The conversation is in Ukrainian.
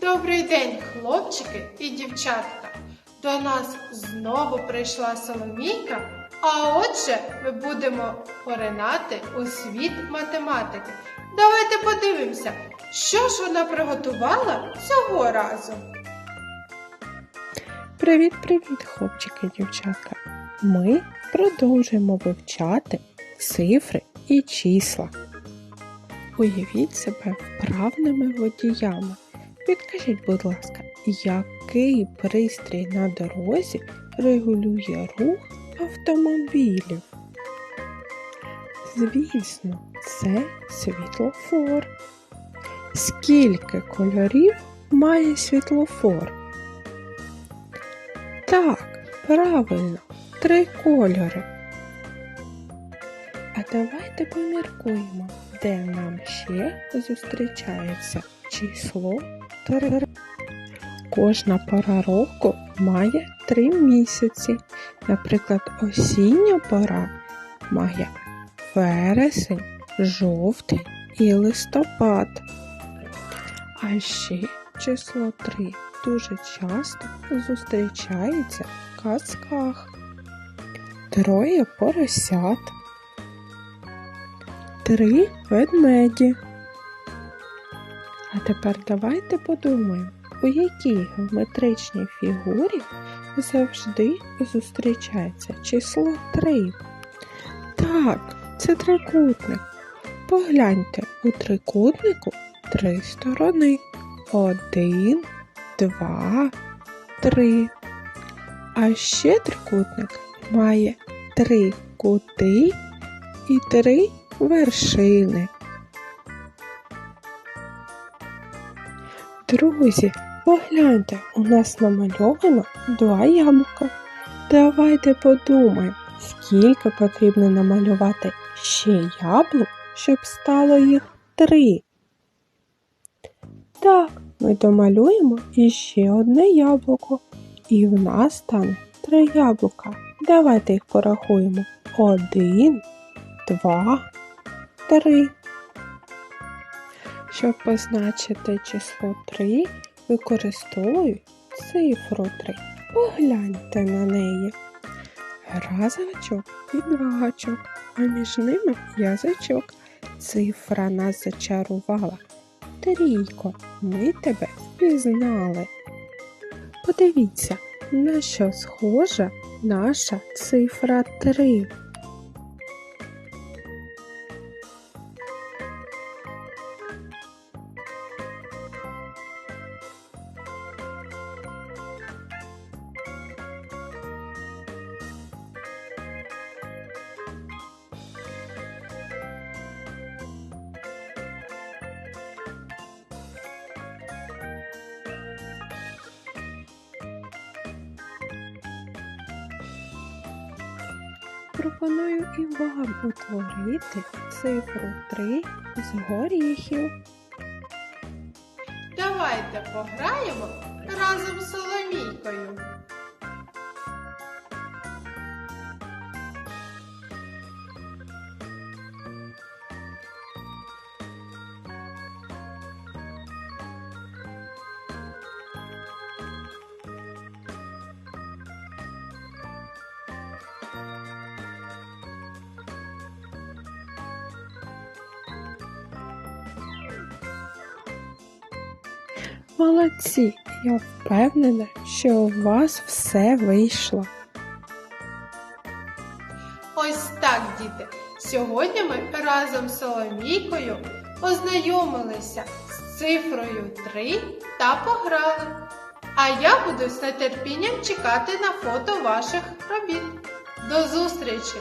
Добрий день, хлопчики і дівчатка. До нас знову прийшла Соломійка, а отже, ми будемо поринати у світ математики. Давайте подивимося, що ж вона приготувала цього разу. Привіт-привіт, хлопчики і дівчатка! Ми продовжуємо вивчати цифри і числа. Уявіть себе вправними водіями. Підкажіть, будь ласка, який пристрій на дорозі регулює рух автомобілів? Звісно, це світлофор. Скільки кольорів має світлофор? Так, правильно, три кольори. А давайте поміркуємо, де нам ще зустрічається число 3. Кожна пора року має три місяці. Наприклад, осіння пора має вересень, жовтень і листопад. А ще число 3 дуже часто зустрічається в казках. Троє поросят, три ведмеді. А тепер давайте подумаємо, у якій геометричній фігурі завжди зустрічається число 3. Так, це трикутник. Погляньте, у трикутнику три сторони. Один, два, три. А ще трикутник має три кути і три вершини. Друзі, погляньте, у нас намальовано два яблука. Давайте подумаємо, скільки потрібно намалювати ще яблук, щоб стало їх три. Так, ми домалюємо іще одне яблуко, і в нас стане три яблука. Давайте їх порахуємо. Один, два, три. Щоб позначити число 3, використовую цифру 3. Погляньте на неї. Раз гачок і два гачок, а між ними язичок. Цифра нас зачарувала. Трійко, ми тебе впізнали. Подивіться, на що схожа наша цифра 3. Пропоную і вам утворити цифру 3 з горіхів. Давайте пограємо разом з Соломійкою. Молодці! Я впевнена, що у вас все вийшло. Ось так, діти. Сьогодні ми разом з Соломійкою познайомилися з цифрою 3 та пограли. А я буду з нетерпінням чекати на фото ваших робіт. До зустрічі!